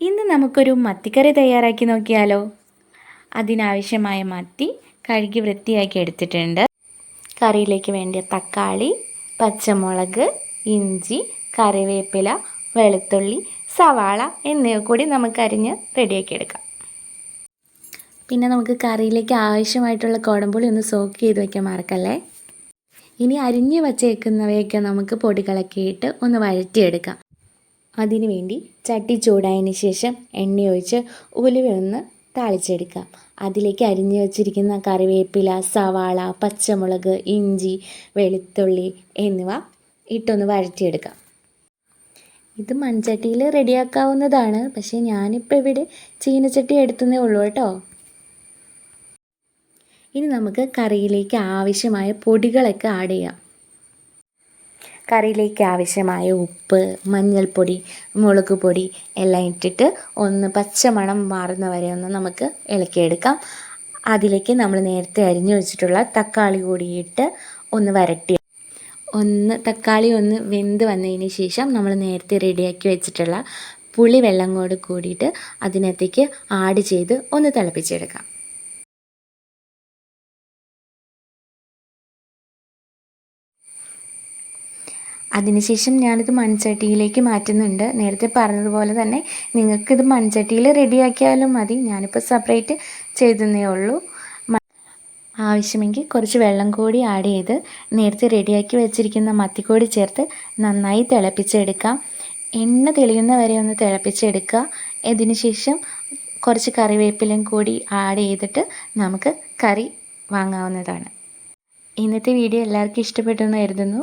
ഇന്ന് നമുക്കൊരു മത്തിക്കറി തയ്യാറാക്കി നോക്കിയാലോ. അതിനാവശ്യമായ മത്തി കഴുകി വൃത്തിയാക്കി എടുത്തിട്ടുണ്ട്. കറിയിലേക്ക് വേണ്ടിയ തക്കാളി പച്ചമുളക് ഇഞ്ചി കറിവേപ്പില വെളുത്തുള്ളി സവാള എന്നിവ കൂടി നമുക്കരിഞ്ഞ് റെഡിയാക്കി എടുക്കാം. പിന്നെ നമുക്ക് കറിയിലേക്ക് ആവശ്യമായിട്ടുള്ള കുടംപുളി ഒന്ന് സോക്ക് ചെയ്ത് വയ്ക്കാൻ മറക്കല്ലേ? ഇനി അരിഞ്ഞ് വച്ചേക്കുന്നവയൊക്കെ നമുക്ക് പൊടികളൊക്കെ ഒന്ന് വഴറ്റിയെടുക്കാം. അതിനു വേണ്ടി ചട്ടി ചൂടായതിന് ശേഷം എണ്ണയൊഴിച്ച് ഉലുവയൊന്ന് താളിച്ചെടുക്കാം. അതിലേക്ക് അരിഞ്ഞു വച്ചിരിക്കുന്ന കറിവേപ്പില സവാള പച്ചമുളക് ഇഞ്ചി വെളുത്തുള്ളി എന്നിവ ഇട്ടൊന്ന് വഴറ്റിയെടുക്കാം. ഇത് മൺചട്ടിയിൽ റെഡിയാക്കാവുന്നതാണ്. പക്ഷേ ഞാനിപ്പോൾ ഇവിടെ ചീനച്ചട്ടി എടുത്തതേ ഉള്ളൂ കേട്ടോ. ഇനി നമുക്ക് കറിയിലേക്ക് ആവശ്യമായ പൊടികളൊക്കെ ആഡ് ചെയ്യാം. കറിയിലേക്ക് ആവശ്യമായ ഉപ്പ് മഞ്ഞൾപ്പൊടി മുളക് പൊടി എല്ലാം ഇട്ടിട്ട് ഒന്ന് പച്ചമണം മാറുന്ന വരെ ഒന്ന് നമുക്ക് ഇളക്കിയെടുക്കാം. അതിലേക്ക് നമ്മൾ നേരത്തെ അരിഞ്ഞു വെച്ചിട്ടുള്ള തക്കാളി കൂടിയിട്ട് ഒന്ന് വരട്ടി. ഒന്ന് തക്കാളി ഒന്ന് വെന്ത് വന്നതിന് ശേഷം നമ്മൾ നേരത്തെ റെഡിയാക്കി വെച്ചിട്ടുള്ള പുളി വെള്ളം കൂടി കൂടിയിട്ട് അതിനകത്തേക്ക് ആഡ് ചെയ്ത് ഒന്ന് തിളപ്പിച്ചെടുക്കാം. അതിനുശേഷം ഞാനിത് മൺചട്ടിയിലേക്ക് മാറ്റുന്നുണ്ട്. നേരത്തെ പറഞ്ഞതുപോലെ തന്നെ നിങ്ങൾക്കിത് മൺചട്ടിയിൽ റെഡിയാക്കിയാലും മതി. ഞാനിപ്പോൾ സെപ്പറേറ്റ് ചെയ്തേ ഉള്ളൂ. ആവശ്യമെങ്കിൽ കുറച്ച് വെള്ളം കൂടി ആഡ് ചെയ്ത് നേരത്തെ റെഡിയാക്കി വെച്ചിരിക്കുന്ന മത്തിക്കോടി ചേർത്ത് നന്നായി തിളപ്പിച്ചെടുക്കാം. എണ്ണ തെളിയുന്ന വരെ ഒന്ന് തിളപ്പിച്ചെടുക്കുക. ഇതിന് ശേഷം കുറച്ച് കറിവേപ്പിലയും കൂടി ആഡ് ചെയ്തിട്ട് നമുക്ക് കറി വാങ്ങാവുന്നതാണ്. ഇന്നത്തെ വീഡിയോ എല്ലാവർക്കും ഇഷ്ടപ്പെട്ടു എന്ന് കരുതുന്നു.